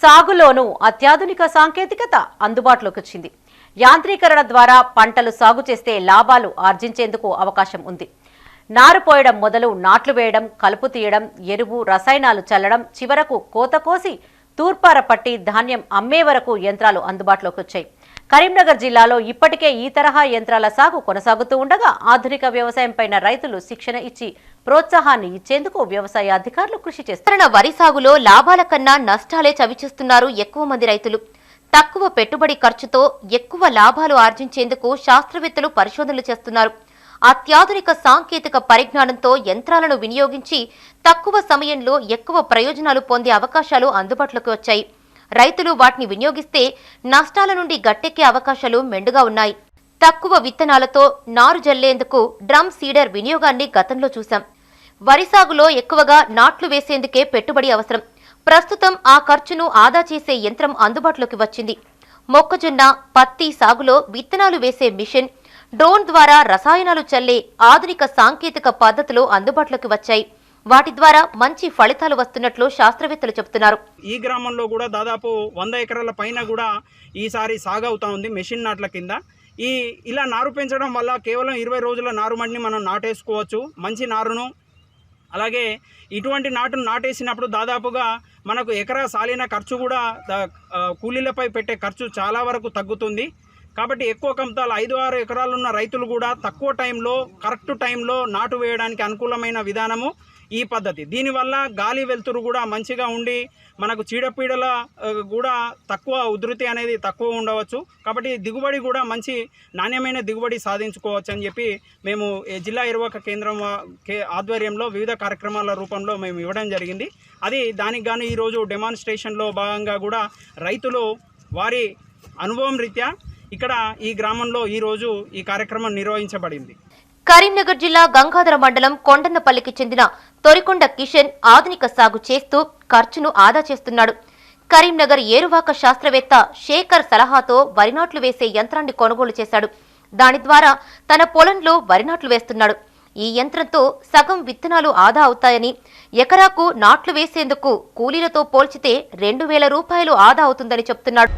సాగులోనూ అత్యాధునిక సాంకేతికత అందుబాటులోకి వచ్చింది. యాంత్రీకరణ ద్వారా పంటలు సాగు చేస్తే లాభాలు ఆర్జించేందుకు అవకాశం ఉంది. నారు పోయడం మొదలు నాట్లు వేయడం కలుపు తీయడం ఎరువు రసాయనాలు చల్లడం చివరకు కోత కోసి తూర్పార పట్టి ధాన్యం అమ్మే వరకు యంత్రాలు అందుబాటులోకి వచ్చాయి. కరీంనగర్ జిల్లాలో ఇప్పటికే ఈ తరహా యంత్రాల సాగు కొనసాగుతూ ఉండగా ఆధునిక వ్యవసాయం పైన రైతులు శిక్షణ ఇచ్చి ప్రోత్సాహాన్ని ఇచ్చేందుకు వ్యవసాయ అధికారులు కృషి చేస్తున్న వరి సాగులో లాభాల కన్నా నష్టాలే చవిచూస్తున్నారు ఎక్కువ మంది రైతులు. తక్కువ పెట్టుబడి ఖర్చుతో ఎక్కువ లాభాలు ఆర్జించేందుకు శాస్త్రవేత్తలు పరిశోధనలు చేస్తున్నారు. అత్యాధునిక సాంకేతిక పరిజ్ఞానంతో యంత్రాలను వినియోగించి తక్కువ సమయంలో ఎక్కువ ప్రయోజనాలు పొందే అవకాశాలు అందుబాటులోకి వచ్చాయి. రైతులు వాటిని వినియోగిస్తే నష్టాల నుండి గట్టెక్కే అవకాశాలు మెండుగా ఉన్నాయి. తక్కువ విత్తనాలతో నారు జల్లేందుకు డ్రమ్ సీడర్ వినియోగాన్ని గతంలో చూశాం. వరి సాగులో ఎక్కువగా నాట్లు వేసేందుకే పెట్టుబడి అవసరం. ప్రస్తుతం ఆ ఖర్చును ఆదా చేసే యంత్రం అందుబాటులోకి వచ్చింది. మొక్కజొన్న పత్తి సాగులో విత్తనాలు వేసే మిషన్ డ్రోన్ ద్వారా రసాయనాలు చల్లే ఆధునిక సాంకేతిక పద్ధతులు అందుబాటులోకి వచ్చాయి. వాటి ద్వారా మంచి ఫలితాలు వస్తున్నట్లు శాస్త్రవేత్తలు చెబుతున్నారు. ఈ గ్రామంలో కూడా దాదాపు వంద ఎకరాల పైన కూడా ఈసారి సాగవుతా ఉంది మెషిన్ నాట్ల కింద. ఈ ఇలా నారు పెంచడం వల్ల కేవలం ఇరవై రోజుల నారు మండిని మనం నాటేసుకోవచ్చు మంచి నారును. అలాగే ఇటువంటి నాటును నాటేసినప్పుడు దాదాపుగా మనకు ఎకరా సాలిన ఖర్చు కూడా కూలీలపై పెట్టే ఖర్చు చాలా వరకు తగ్గుతుంది. కాబట్టి ఎక్కువ కంతాలు ఐదు ఆరు ఎకరాలున్న రైతులు కూడా తక్కువ టైంలో కరెక్ట్ టైంలో నాటు వేయడానికి అనుకూలమైన విధానము. ఈ పద్ధతి. దీనివల్ల గాలి వెలుతురు కూడా మంచిగా ఉండి మనకు చీడపీడల కూడా తక్కువ ఉధృతి అనేది తక్కువ ఉండవచ్చు. కాబట్టి దిగుబడి కూడా మంచి నాణ్యమైన దిగుబడి సాధించుకోవచ్చు అని చెప్పి మేము ఈ జిల్లా ఇరవక కేంద్రం కే ఆధ్వర్యంలో వివిధ కార్యక్రమాల రూపంలో మేము ఇవ్వడం జరిగింది. అది దానికి గాను ఈరోజు డెమాన్స్ట్రేషన్లో భాగంగా కూడా రైతులు వారి అనుభవం రీత్యా ఇక్కడ ఈ గ్రామంలో ఈరోజు ఈ కార్యక్రమం నిర్వహించబడింది. కరీంనగర్ జిల్లా గంగాధర మండలం కొండన్నపల్లికి చెందిన తొరికొండ కిషన్ ఆధునిక సాగు చేస్తూ ఖర్చును ఆదా చేస్తున్నాడు. కరీంనగర్ ఏరువాక శాస్త్రవేత్త శేఖర్ సలహాతో వరి నాట్లు వేసే యంత్రాన్ని కొనుగోలు చేశాడు. దాని ద్వారా తన పొలంలో వరి నాట్లు వేస్తున్నాడు. ఈ యంత్రంతో సగం విత్తనాలు ఆదా అవుతాయని ఎకరాకు నాట్లు వేసేందుకు కూలీలతో పోల్చితే రెండు వేల రూపాయలు ఆదా అవుతుందని చెప్తున్నాడు.